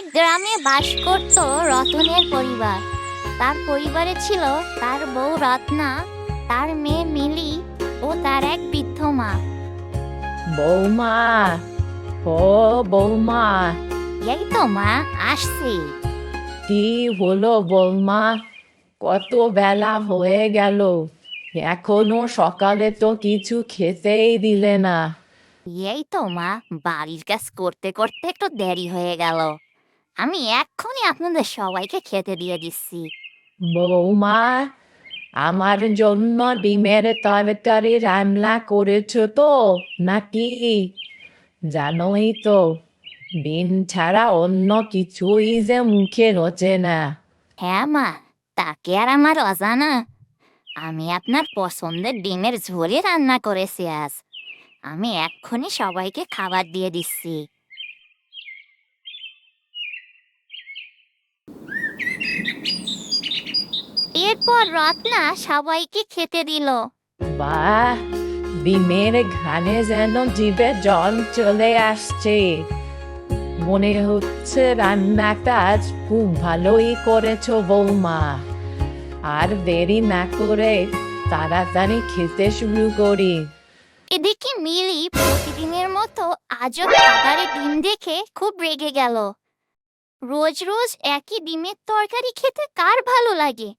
এক গ্রামে বাস করত রতনের পরিবার। তার পরিবারে ছিল তার বউ রত্না তার মেয়ে মিলি ও তার এক বৃদ্ধ মা। বৌমা ও বৌমা। এই তো মা আসছি। কি হলো বৌমা? কত বেলা হয়ে গেল। এখনও সকালে তো কিছু খেতেই দিলে না। এই তো মা বাড়ির কাজ করতে করতে একটু দেরি হয়ে গেল। আমি এক্ষুনি আপনাদের সবাইকে খেতে দিয়ে দিচ্ছি। বৌমা আমার জন্য ডিমের তরকারি রান্না করেছ তো নাকি? জানোই তো ডিম ছাড়া অন্য কিছুই যে মুখে রোচে না। হ্যাঁ মা তাকে আর আমার অজানা? আমি আপনার পছন্দের ডিমের ঝোলই রান্না করেছি আজ। আমি এক্ষুনি সবাইকে খাবার দিয়ে দিচ্ছি। এরপর রত্না সবাইকে খেতে দিল। বাহ ডিমের ঘানে যেন জিভে জল চলে আসছে। মনে হচ্ছে রান্নাটা আজ খুব ভালোই করেছ বৌমা। আর দেরি না করে তাড়াতাড়ি খেতে শুরু করি। এদিকে মিলি প্রতিদিনের মতো আজও খাবারে ডিম দেখে খুব রেগে গেল। রোজ রোজ একই ডিমের তরকারি খেতে কার ভালো লাগে?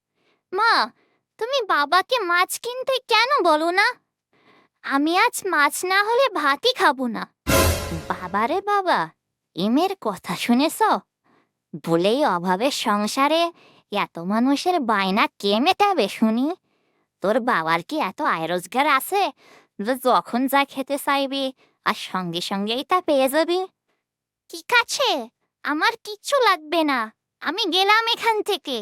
মা, তুমি বাবাকে মাছ কিনতে কেন বলো না? আমি আজ মাছ না হলে ভাতই খাব না। বাবারে বাবা, এমের কথা শুনেছ? বলেই অভাবের সংসারে এত মানুষের বায়না কে মেটাবে শুনি? তোর বাবার কি এত আয় রোজগার আছে? যখন যা খেতে চাইবি আর সঙ্গে সঙ্গেই তা পেয়ে যাবি। ঠিক আছে আমার কিচ্ছু লাগবে না। আমি গেলাম এখান থেকে।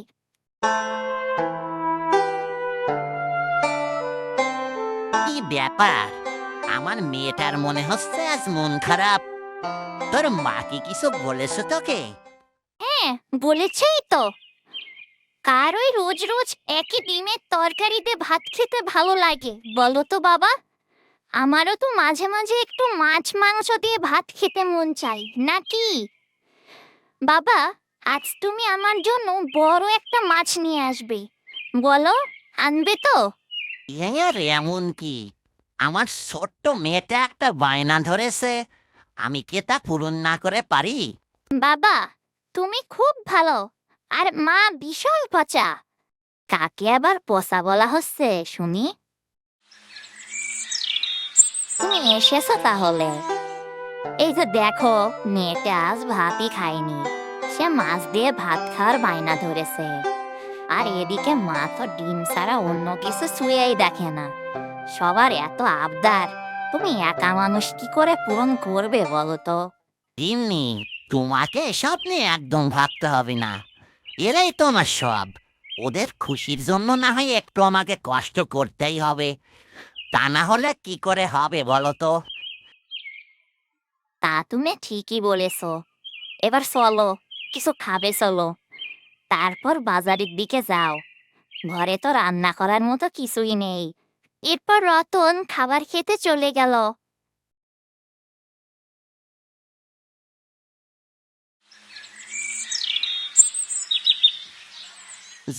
কি ব্যাপার? আমার মেয়েটার মনে হচ্ছে আজ মন খারাপ। তোর মা কি কিছু বলেছে তোকে? হ্যাঁ বলেছেই তো। কার ওই রোজ রোজ একই ডিমের তরকারিতে ভাত খেতে ভালো লাগে বলো তো বাবা? আমারও তো মাঝে মাঝে একটু মাছ মাংস দিয়ে ভাত খেতে মন চাই নাকি বাবা আজ তুমি আমার জন্য বড় একটা মাছ নিয়ে আসবে। বলো আনবে তো? আর এমন কি? আমার ছোট্ট মেয়েটা একটা বায়না ধরেছে। আমি কি তা পূরণ না করে পারি? বাবা তুমি খুব ভালো আর মা বিশাল পচা। কাকে আবার পচা বলা হচ্ছে শুনি? তুমি এসেছ তাহলে। এই যে দেখো, মেয়েটা আজ ভাতই খায়নি। সে মাছ দিয়ে ভাত খাওয়ার বায়না ধরেছে। আর এদিকে মা তো ডিম ছাড়া অন্য কিছু ছুঁয়েই দেখে না। সবার এত আবদার, তুমি একা মানুষ কি করে পূরণ করবে বলো তো? এমনি তোমাকে এসব নিয়ে একদম ভাবতে হবে না। এরাই তো আমার সব। ওদের খুশির জন্য না হয় একটু আমাকে কষ্ট করতেই হবে। তা না হলে কি করে হবে বলো তো? তা তুমি ঠিকই বলেছ। এবার চলো, কিছু খাবে চলো। তারপর বাজারের দিকে যাও। ঘরে তো রান্না করার মতো কিছুই নেই। এরপর রতন খাবার খেতে চলে গেল।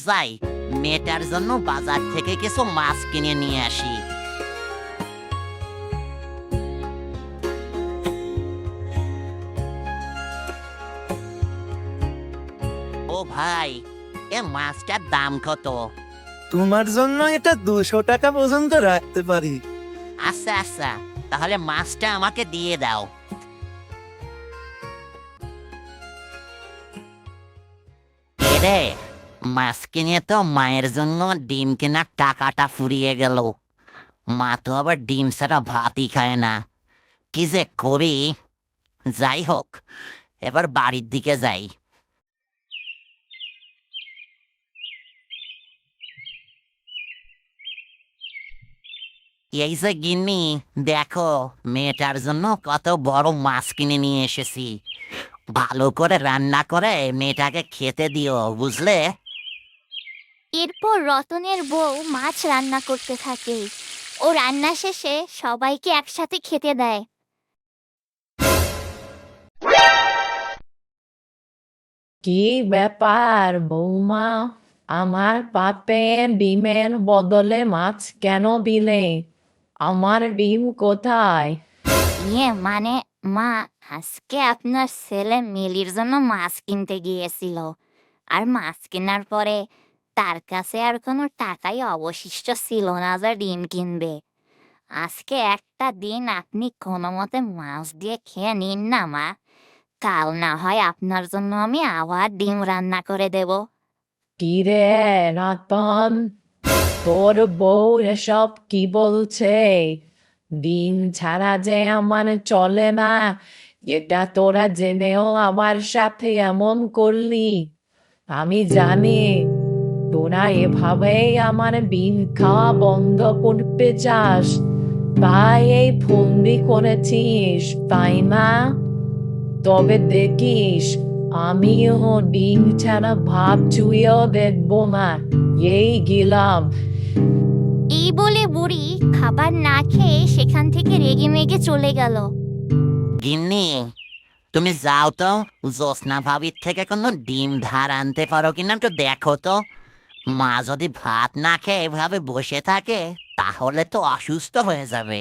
যাই, মেয়েটার জন্য বাজার থেকে কিছু মাছ কিনে নিয়ে আসি। ভাই এ মাছটার দাম কত? তোমার জন্য এটা দুশো টাকা পর্যন্ত রাখতে পারি। আচ্ছা আচ্ছা তাহলে মাছটা আমাকে দিয়ে দাও। এরে মাছ কিনে তো মায়ের জন্য ডিম কেনার টাকাটা ফুরিয়ে গেল। মা তো আবার ডিম ছাড়া ভাতই খায় না। কি যে করি? যাই হোক এবার বাড়ির দিকে যাই। এই যে গিন্নি। দেখো মেয়েটার জন্য কত বড় মাছ কিনে নিয়ে এসেছি। ভালো করে রান্না করে মেয়েটাকে খেতে দিও বুঝলে? এরপর রতনের বউ মাছ রান্না করতে থাকে। ও রান্না শেষে সবাইকে একসাথে খেতে দেয়। কি ব্যাপার বৌমা? আমার পাপে ডিমের বদলে মাছ কেন দিলে? আমার ডিম কোথায়? ইয়ে মানে মা আজকে আপনার ছেলে মিলির জন্য মাছ কিনতে গিয়েছিল। আর মাছ কেনার পরে তার কাছে আর কোনো টাকাই অবশিষ্ট ছিল না যে ডিম কিনবে। আজকে একটা দিন আপনি কোনো মতে মাছ দিয়ে খেয়ে নিন না মা। কাল না হয় আপনার জন্য আমি আবার ডিম রান্না করে দেব। কিরে রতন তোর বউ এসব কি বলছে? দিন ছাড়া যে আমার চলে না, এটা তোরা জেনেও আমার সাথে এমন করলি? আমি জানি তোরা এভাবেই আমার ডিম খাওয়া বন্ধ করতে চাস। তাই এই ফন্দি করেছিস, তাই না? তবে দেখিস, আমিও ডিম ছাড়া ভাব চুইয়েও দেখব না। এই গেলাম এই বলে বুড়ি খাবার না খেয়ে সেখান থেকে রেগে মেগে চলে গেল। গিন্নি তুমি যাও তো। জ্যোৎস্না ভাবির থেকে কোনো ডিম ধার আনতে পারো কিনা একটু দেখো তো। মা যদি ভাত না খেয়ে এভাবে বসে থাকে তাহলে তো অসুস্থ হয়ে যাবে।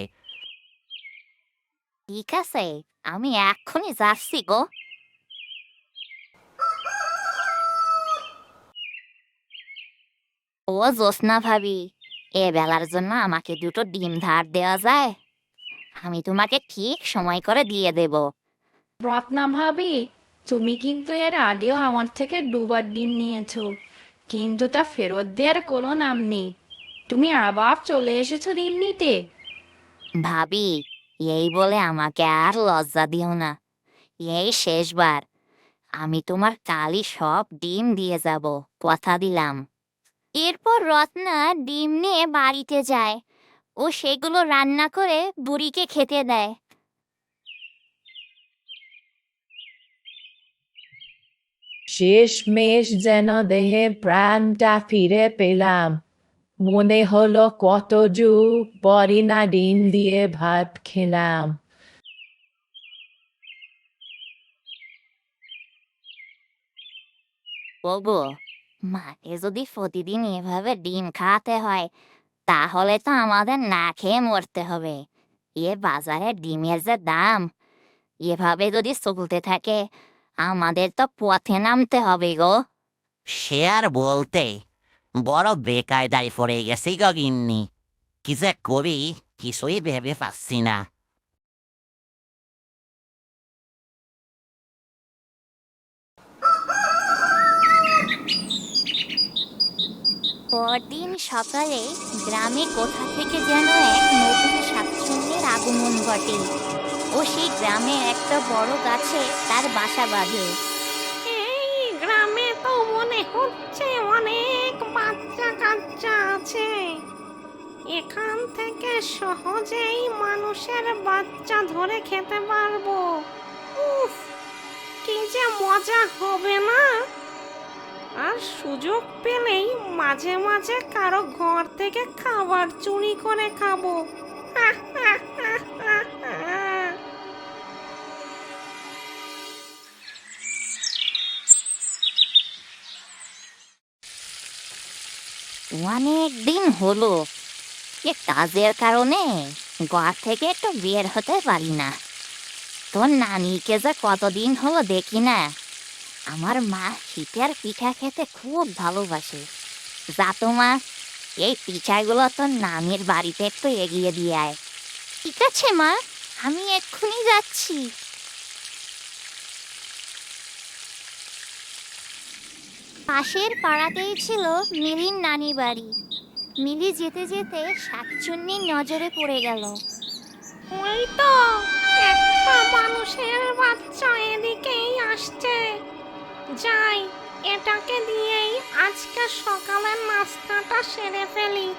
ঠিক আছে আমি এক্ষুনি যাচ্ছি গো। ও জ্যোৎস্না ভাবি এ বেলার জন্য আমাকে দুটো ডিম ধার দেওয়া যায়। আমি তোমাকে ঠিক সময় করে দিয়ে দেব। রত্না ভাবি তুমি কিন্তু এর আগেও আমার থেকে দুবার ডিম নিয়েছো। কিন্তু তা ফেরত দেওয়ার কোনো নাম নেই। তুমি আবার চলে এসেছ ডিম নিতে। ভাবি এই বলে আমাকে আর লজ্জা দিও না। এই শেষবার আমি তোমার কালই সব ডিম দিয়ে যাব কথা দিলাম। এরপর রত্না ডিম নিয়ে বাড়িতে যায় ও সেগুলো রান্না করে বুড়িকে খেতে দেয়। শেষ মেশ যেন দেহে প্রাণটা ফিরে পেলাম। মনে হলো কত যুগ না ডিম দিয়ে ভাত খেলাম। ওগো মাকে যদি প্রতিদিন এভাবে ডিম খাওয়াতে হয়, তাহলে তো আমাদের না খেয়ে মরতে হবে। এ বাজারে ডিমের যে দাম, এভাবে যদি চলতে থাকে, আমাদের তো পথে নামতে হবে গো। সে আর বলতে, বড় বেকায়দায় পড়ে গেছি গো গিন্নি। কি যে করি, কিছুই ভেবে পাচ্ছি না। পরদিন সকালে গ্রামে কোথা থেকে যেন এক নতুন শাকচুন্নির আগমন ঘটে ও সেই গ্রামে একটা বড় গাছে তার বাসা বাঁধে। এই গ্রামে তো মনে হচ্ছে অনেক বাচ্চা কাচ্চা আছে। এখান থেকে সহজেই মানুষের বাচ্চা ধরে খেতে পারব। উফ, কি যে মজা হবে না? আর সুযোগ পেলেই মাঝে মাঝে কারও ঘর থেকে খাবার চুরি করে খাব। অনেক দিন হলো এ কাজের কারণে ঘর থেকে একটু বের হতে পারি না। তোর নানিকে যে কতদিন হলো দেখি না। আমার মা শীতের পিঠা খেতে খুব ভালোবাসে। যা তো মা, এই পিঠাগুলো তো নামের বাড়িতে একটু এগিয়ে দিয়ে আয়। ঠিক আছে মা, আমি এক্ষুনি যাচ্ছি। পাশের পাড়াতেই ছিল মিলির নানি বাড়ি। মিলি যেতে যেতে শাকচুন্নির নজরে পড়ে গেল। ওই তো, একটা মানুষের বাচ্চা এদিকেই আসছে। যাই এটাকে দিয়েই আজকে সকালের নাস্তাটা সেরে ফেলি।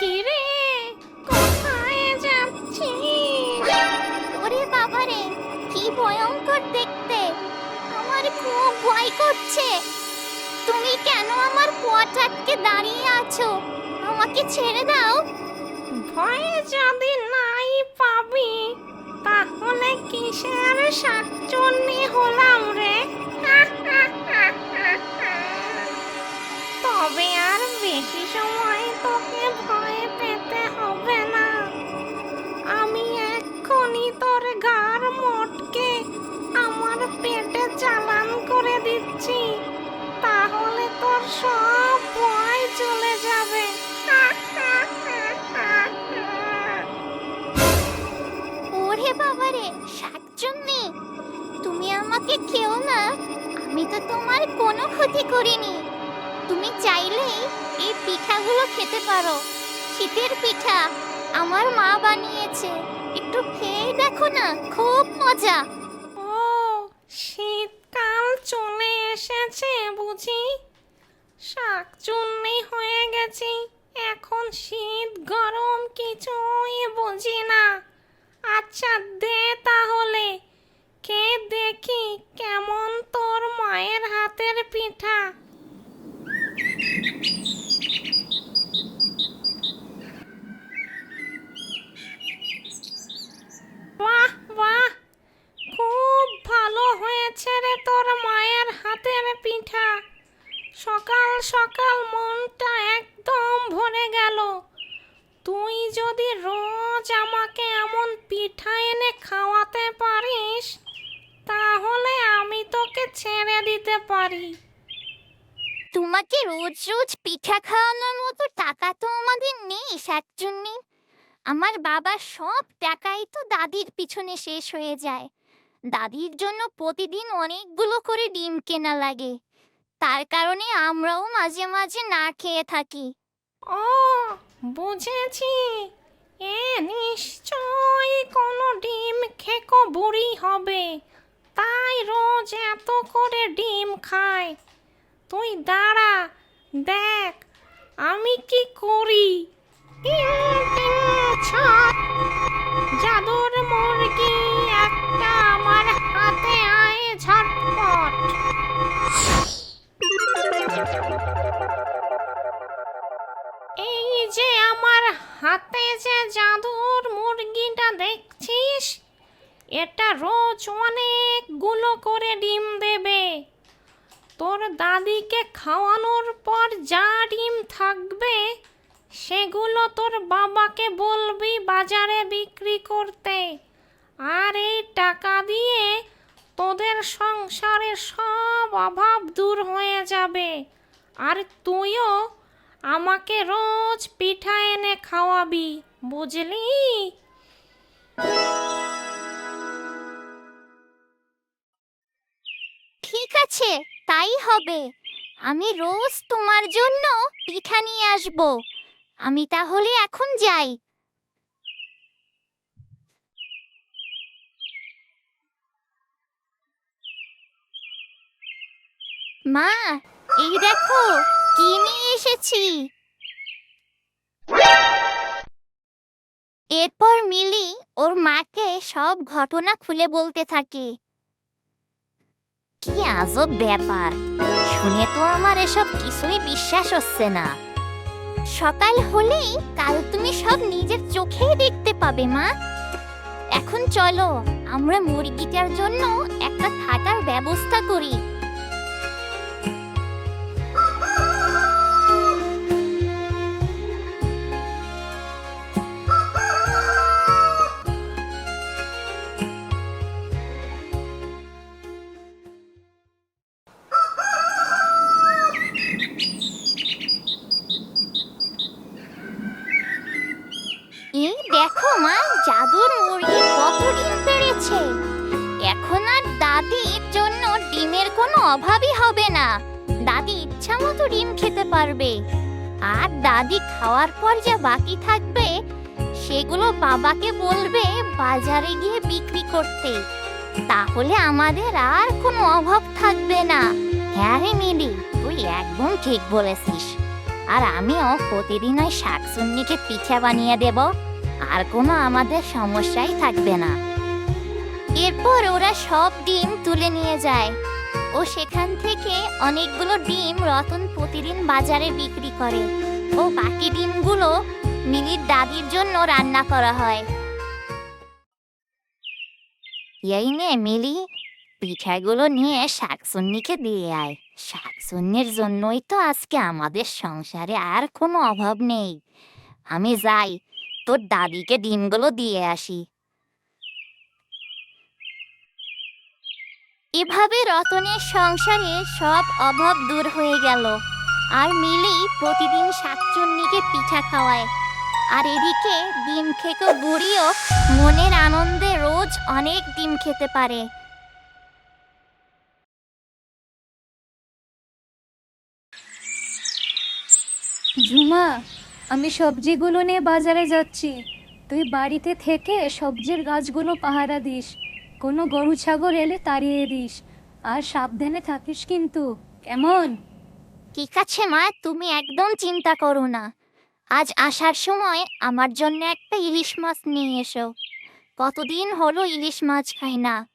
কিরে কোথায় ওরে বাবারে কি ভয়ঙ্কর দেখতে। আমার খুব ভয় করছে। তুমি কেন আমার পথ আটকে দাঁড়িয়ে আছো? আমাকে ছেড়ে দাও। ভয়ে যদি নাই পাবি? তাহলে কিসের সাতচন্নি হলাম রে? তবে আর বেশি সময় ক্ষতি করিনি। তুমি চাইলেই এই পিঠাগুলো খেতে পারো। শীতের পিঠা আমার মা বানিয়েছে। একটু খেয়ে দেখো না, খুব মজা। ও, শীতকাল চলে এসেছে বুঝি? শাকচুন্নি হয়ে গেছি। এখন শীত গরম কিছুই বুঝি না। আচ্ছা দে তাহলে কে দেখি কেমন তোর মায়ের হাতের পিঠা। বাহ বাহ। খুব ভালো হয়েছে রে তোর মায়ের হাতের পিঠা। সকাল সকাল মনটা একদম ভরে গেল। তুই যদি রোজ আমাকে এমন পিঠা এনে খাওয়াতে পারিস তাহলে আমি তোকে ছেড়ে দিতে পারি। তোমাকে রোজ রোজ পিঠা খাওয়ানোর মতো টাকা তো আমাদের নেই শাকচুন্নি। আমার বাবার সব টাকাই তো দাদির পিছনে শেষ হয়ে যায়। দাদির জন্য প্রতিদিন অনেকগুলো করে ডিম কেনা লাগে। তার কারণে আমরাও মাঝে মাঝে না খেয়ে থাকি। ও বুঝেছি। এ নিশ্চয়ই কোনো ডিম খেকো বুড়ি হবে। তাই রোজ এত করে ডিম খায় তুই দাঁড়া, দেখ, আমি কি করি? জাদুর মুরগি একটা আমার হাতে আয় ঝটপট। এই যে আমার হাতে যে জাদুর মুরগিটা দেখছিস এটা রোজ অনেকগুলো করে ডিম দেবে। তোর দাদিকে খাওয়ানোর পর যা ডিম থাকবে, সেগুলো তোর বাবাকে বলবি বাজারে বিক্রি করতে। আর এই টাকা দিয়ে তোদের সংসারের সব অভাব দূর হয়ে যাবে। আর তুইও আমাকে রোজ পিঠা এনে খাওয়াবি, বুঝলি? ঠিক আছে, তাই হবে। আমি রোজ তোমার জন্য পিঠা নিয়ে আসব। আমি তাহলে এখন যাই। মা, এই দেখো, কি নিয়ে এসেছি? এরপর মিলি ওর মাকে সব ঘটনা খুলে বলতে থাকে। কি আজব ব্যাপার। শুনে তো আমার এসব কিছুই বিশ্বাস হচ্ছে না। সকাল হলেই কাল তুমি সব নিজের চোখেই দেখতে পাবে, মা। এখন চলো, আমরা মুরগিটার জন্য একটা থাকার ব্যবস্থা করি। অভাবই হবে না। দাদি ইচ্ছা মতো ডিম খেতে পারবে। আর দাদি খাওয়ার পর যা বাকি থাকবে, সেগুলো বাবাকে বলবে বাজারে গিয়ে বিক্রি করতে। তাহলে আমাদের আর কোনো অভাব থাকবে না। হ্যাঁ রে মিলি, তুই একদম ঠিক বলেছিস। আর আমিও প্রতিদিন ওই শাকসুন্নিকে পিঠা বানিয়ে দেব। আর কোনো আমাদের সমস্যাই থাকবে না। এরপর ওরা সব ডিম তুলে নিয়ে যায়। ও সেখান থেকে অনেকগুলো ডিম রতন প্রতিদিন বাজারে বিক্রি করে। ও বাকি ডিমগুলো মিলির দাদির জন্য রান্না করা হয়। এই নে মিলি, পিঠাগুলো নিয়ে শাকসুন্নিকে দিয়ে আয়। শাকসুন্নির জন্যই তো আজকে আমাদের সংসারে আর কোনো অভাব নেই। আমি যাই, তোর দাদিকে ডিমগুলো দিয়ে আসি। এভাবে রতনের সংসারে সব অভাব দূর হয়ে গেল। আর মিলি প্রতিদিন শাকচুন্নিকে পিঠা খাওয়ায়। আর এদিকে ডিম খেকো বুড়িও মনের আনন্দে রোজ অনেক ডিম খেতে পারে। ঝুমা, আমি সবজিগুলো নিয়ে বাজারে যাচ্ছি। তুই বাড়িতে থেকে সবজির গাছগুলো পাহারা দিস। কোনো গরু ছাগল এলে তাড়িয়ে দিস। আর সাবধানে থাকিস কিন্তু। কেমন? ঠিক আছে মা তুমি একদম চিন্তা করো না। আজ আসার সময় আমার জন্য একটা ইলিশ মাছ নিয়ে এসো। কতদিন হলো ইলিশ মাছ খাই না।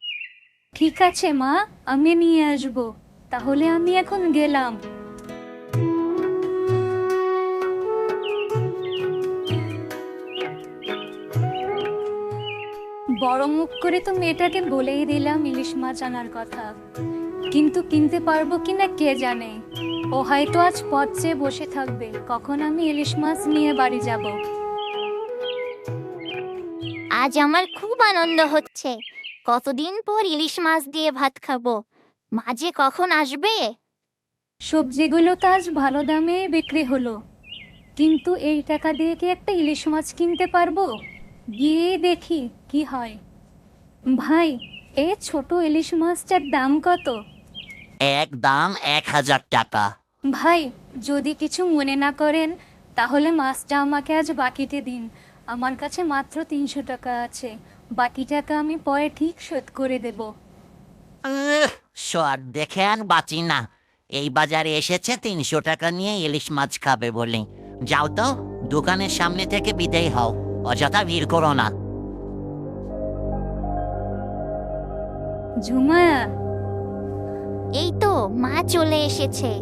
ঠিক আছে মা আমি নিয়ে আসব। তাহলে আমি এখন গেলাম। বড় মুখ করে তো মেয়েটাকে বলেই দিলাম ইলিশ মাছ আনার কথা। কিন্তু কিনতে পারব কিনা কে জানে? ও হয়তো আজ পথ চেয়ে বসে থাকবে। কখন আমি ইলিশ মাছ নিয়ে বাড়ি যাব? আজ আমার খুব আনন্দ হচ্ছে। কতদিন পর ইলিশ মাছ দিয়ে ভাত খাব? মাঝে কখন আসবে? সবজিগুলো তো আজ ভালো দামে বিক্রি হলো। কিন্তু এই টাকা দিয়ে কি একটা ইলিশ মাছ কিনতে পারব? গিয়ে দেখি কি হয়। ভাই এ ছোট ইলিশ মাছটার দাম কত? এক দাম এক হাজার টাকা। ভাই যদি কিছু মনে না করেন তাহলে মাছটা আমাকে আজ বাকিতে দিন। আমার কাছে মাত্র তিনশো টাকা আছে। বাকি টাকা আমি পরে ঠিক শোধ করে দেব। সর দেখে আর বাঁচি না। এই বাজারে এসেছে তিনশো টাকা নিয়ে ইলিশ মাছ খাবে বলে। যাও তো দোকানের সামনে থেকে বিদায় হও। অযথা ভিড় করো না। ঝুমা। এই তো মা চলে এসেছে।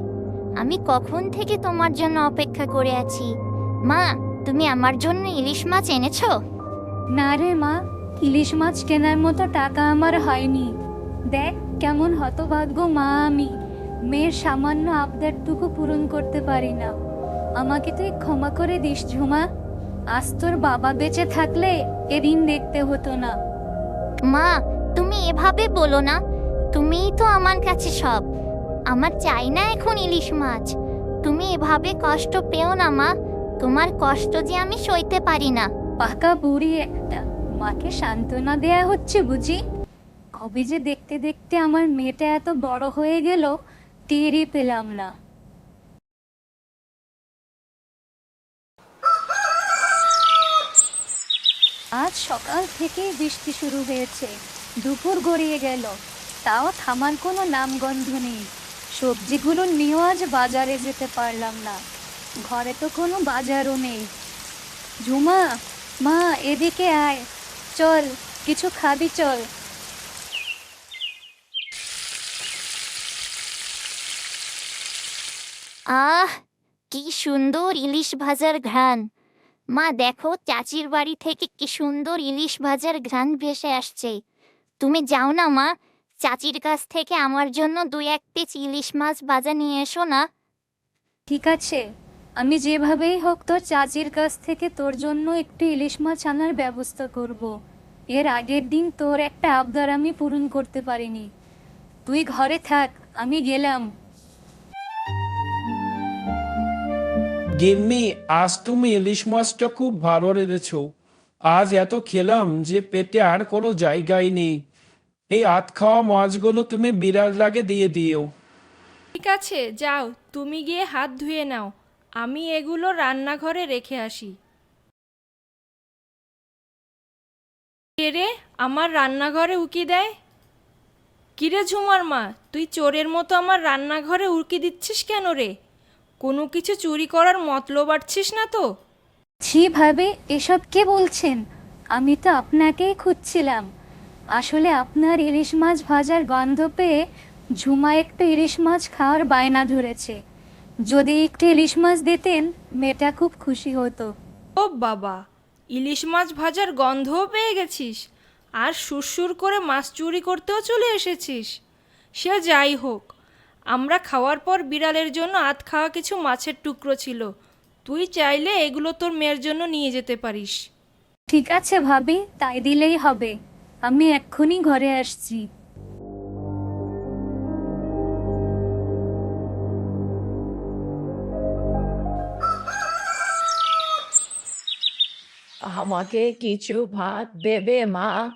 আমি কখন থেকে তোমার জন্য অপেক্ষা করে আছি? মা তুমি আমার জন্য ইলিশ মাছ এনেছো? না রে মা ইলিশ মাছ কেনার মতো টাকা আমার হয়নি। দেখ কেমন হতভাগ্য মা আমি। মেয়ের সামান্য আবদারটুকু পূরণ করতে পারি না। আমাকে তুই ক্ষমা করে দিস ঝুমা। আজ তোর বাবা বেঁচে থাকলে এদিন দেখতে হতো না। মা তুমি এভাবে বলো না। তুমিই তো আমার কাছে সব। আমার চাই না এখন ইলিশ মাছ। তুমি এভাবে কষ্ট পেও না মা। তোমার কষ্ট যে আমি সইতে পারি না। পাকা বুড়ি একটা। মাকে সান্ত্বনা দেয়া হচ্ছে বুঝি? কবে যে দেখতে দেখতে আমার মেয়েটা এত বড় হয়ে গেল টেরই পেলাম না। আজ সকাল থেকেই বৃষ্টি শুরু হয়েছে। দুপুর গড়িয়ে গেল। তাও থামার কোনো নামগন্ধ নেই। সবজিগুলো নিয়েও আজ বাজারে যেতে পারলাম না। ঘরে তো কোনো বাজারও নেই। ঝুমা মা, এদিকে আয়। চল, কিছু খাবি, চল। আহ, কি সুন্দর ইলিশ ভাজার ঘ্রাণ। মা, দেখো চাচির বাড়ি থেকে কি সুন্দর ইলিশ ভাজার ঘ্রাণ ভেসে আসছে। তুমি যাও না মা, চাচির কাছ থেকে আমার জন্য দুই এক পিস ইলিশ মাছ ভাজা নিয়ে এসো না। ঠিক আছে, আমি যেভাবেই হোক তোর চাচির কাছ থেকে তোর জন্য একটু ইলিশ মাছ আনার ব্যবস্থা করব। এর আগের দিন তোর একটা আবদার আমি পূরণ করতে পারিনি। তুই ঘরে থাক, আমি গেলাম। গিন্নি, আজ তুমি ইলিশ মাছটা খুব ভালো রেঁধেছো। আজ এত খেলাম যে পেটে আর কোনো জায়গাই নেই। এই আত খাওয়া মাছগুলো তুমি বিড়াল লাগে দিয়ে দিও। ঠিক আছে, যাও, তুমি গিয়ে হাত ধুয়ে নাও। আমি এগুলো রান্নাঘরে রেখে আসি। রে, আমার রান্নাঘরে উকি দেয়? কিরে ঝুমার মা, তুই চোরের মতো আমার রান্নাঘরে উকি দিচ্ছিস কেন রে? কোনো কিছু চুরি করার মতলব আটছিস না তো? ছি ভাবে এসব কে বলছেন? আমি তো আপনাকেই খুঁজছিলাম। আসলে আপনার ইলিশ মাছ ভাজার গন্ধ পেয়ে ঝুমা একটু ইলিশ মাছ খাওয়ার বায়না ধরেছে। যদি একটু ইলিশ মাছ দিতেন মেয়েটা খুব খুশি হতো। ও বাবা ইলিশ মাছ ভাজার গন্ধও পেয়ে গেছিস। আর সুরসুর করে মাছ চুরি করতেও চলে এসেছিস। সে যাই হোক আমরা খাওয়ার পর বিড়ালের জন্য আধ খাওয়া কিছু মাছের টুকরো ছিল। তুই চাইলে এগুলো তোর মেয়ের জন্য নিয়ে যেতে পারিস। ঠিক আছে ভাবি তাই দিলেই হবে। আমি এক্ষুনি ঘরে আসছি। আমাকে কিছু ভাত দেবে মা।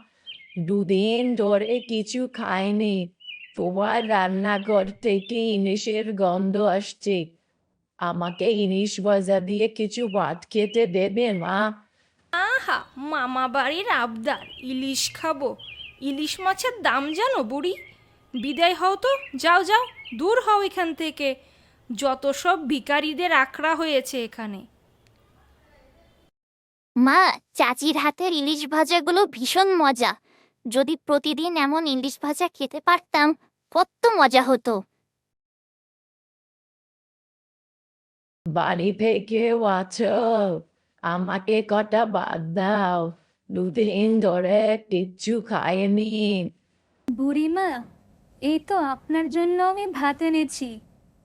দুদিন ধরে কিছু খাইনি। তোমার রান্নাঘর থেকে ইলিশের গন্ধ আসছে। আমাকে ইলিশ ভাজা দিয়ে কিছু ভাত খেতে দেবে মা। আহা মামা বাড়ির আবদার ইলিশ খাব। ইলিশ মাছের দাম জানো বুড়ি? বিদায় হও তো যাও যাও দূর হও এখান থেকে। যত সব ভিখারিদের আখড়া হয়েছে এখানে। মা চাচির হাতের ইলিশ ভাজাগুলো ভীষণ মজা। যদি প্রতিদিন এমন ইলিশ ভাজা খেতে পারতাম কত মজা হতো। বাড়ি থেকে আছো আমাকে কটা বাদ দাও দুদিন ধরে কিচ্ছু খাইনি। বুড়িমা এই তো আপনার জন্য আমি ভাত এনেছি।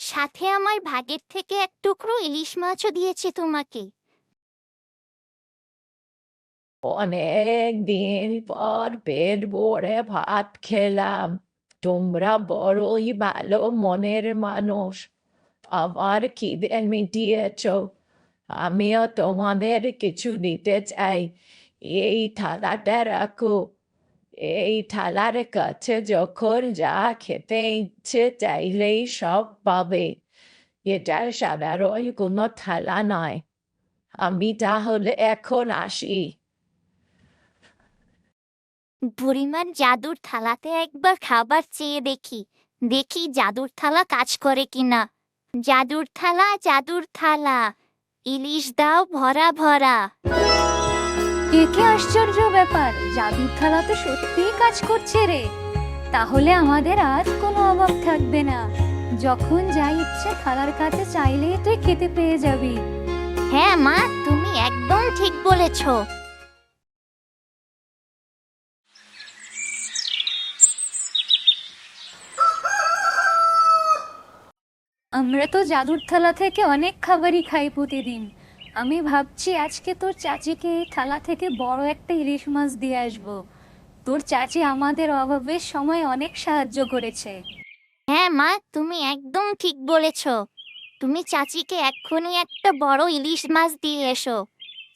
সাথে আমার ভাগের থেকে এক টুকরো ইলিশ মাছও দিয়েছে তোমাকে। অনেক দিন পর পেট ভরে ভাত খেলাম। তোমরা বড়ই ভালো মনের মানুষ আবার খিদে মিটিয়েছ আমিও তোমাদের কিছু দিতে চাই এই থালাটা রাখো এই থালার কাছে যখন যা খেতে ইচ্ছে চাইলেই সব পাবে এটা সাধারণ কোনো থালা নয় আমি তাহলে এখন আসি বুড়িমার জাদুর থালাতে একবার খাবার চেয়ে দেখি। দেখি জাদুর থালা কাজ করে কিনা। জাদুর থালা জাদুর থালা ইলিশ দাও ভরা ভরা। একে আশ্চর্য ব্যাপার জাদুর থালা তো সত্যিই কাজ করছে রে। তাহলে আমাদের আর কোনো অভাব থাকবে না। যখন যা ইচ্ছে থালার কাছে চাইলেই তুই খেতে পেয়ে যাবি। হ্যাঁ মা তুমি একদম ঠিক বলেছ। আমরা তো জাদুর থালা থেকে অনেক খাবারই খাই প্রতিদিন। আমি ভাবছি আজকে তোর চাচিকে এই থালা থেকে বড় একটা ইলিশ মাছ দিয়ে আসব। তোর চাচি আমাদের অভাবের সময় অনেক সাহায্য করেছে। হ্যাঁ মা তুমি একদম ঠিক বলেছ। তুমি চাচিকে এক্ষুনি একটা বড় ইলিশ মাছ দিয়ে এসো।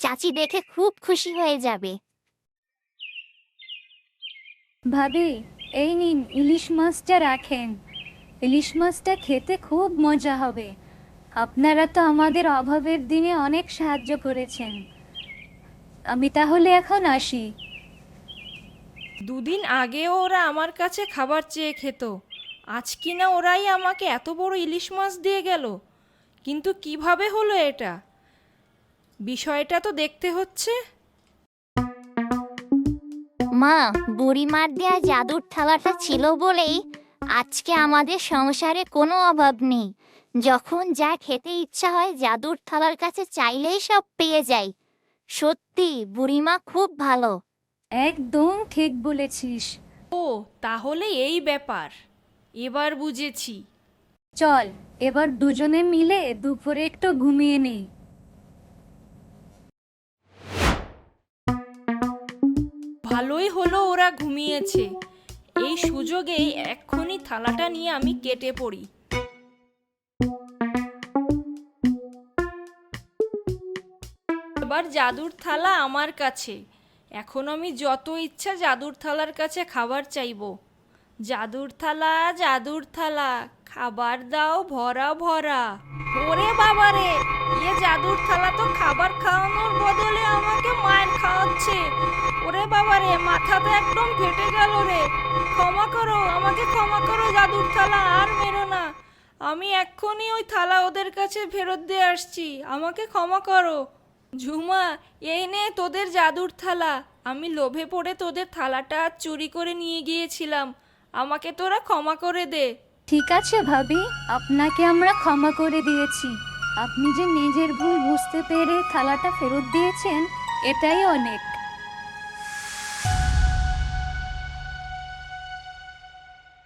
চাচি দেখে খুব খুশি হয়ে যাবে। ভাবি এই নিন ইলিশ মাছটা রাখেন। ইলিশ মাছটা খেতে খুব মজা হবে। আপনারা তো আমাদের অভাবের দিনে অনেক সাহায্য করেছেন। আমি তাহলে এখন আসি। দুদিন আগেও ওরা আমার কাছে খাবার চেয়ে খেত। আজ কিনা ওরাই আমাকে এত বড় ইলিশ মাছ দিয়ে গেল। কিন্তু কীভাবে হলো এটা? বিষয়টা তো দেখতে হচ্ছে। মা বুড়িমার দেয়া জাদুর থালাটা ছিল বলেই আজকে আমাদের সংসারে কোনো অভাব নেই। যখন যা খেতে ইচ্ছা হয় জাদুর থালার কাছে চাইলেই সব পেয়ে যাই। সত্যি বুড়িমা খুব ভালো। একদম ঠিক বলেছিস। ও তাহলে এই ব্যাপার। এবার বুঝেছি। চল এবার দুজনে মিলে দুপুরে একটু ঘুমিয়ে নেই। ভালোই হলো ওরা ঘুমিয়েছে। এই সুযোগেই এক্ষুনি থালাটা নিয়ে আমি কেটে পড়ি। এবার জাদুর থালা আমার কাছে। এখন আমি যত ইচ্ছা জাদুর থালার কাছে খাবার চাইব। জাদুর থালা জাদুর থালা, খাবার দাও ভরা ভরা। ওরে বাবারে ইয়ে জাদুর থালা তো খাবার খাওয়ানোর বদলে আমাকে মায়ের খাওয়াচ্ছে। ওরে বাবা বাবারে, মাথাটা একদম ফেটে গেল রে। ক্ষমা করো, আমাকে ক্ষমা করো, জাদুর থালা আর মেরো না। আমি এক্ষুনি ওই থালা ওদের কাছে ফেরত দিয়ে আসছি, আমাকে ক্ষমা করো। ঝুমা, এই নে তোদের জাদুর থালা। আমি লোভে পড়ে তোদের থালাটা চুরি করে নিয়ে গিয়েছিলাম। আমাকে তোরা ক্ষমা করে দে। ঠিক আছে ভাবি, আপনাকে আমরা ক্ষমা করে দিয়েছি। আপনি যে নিজের ভুল বুঝতে পেরে থালাটা ফেরত দিয়েছেন, এটাই অনেক।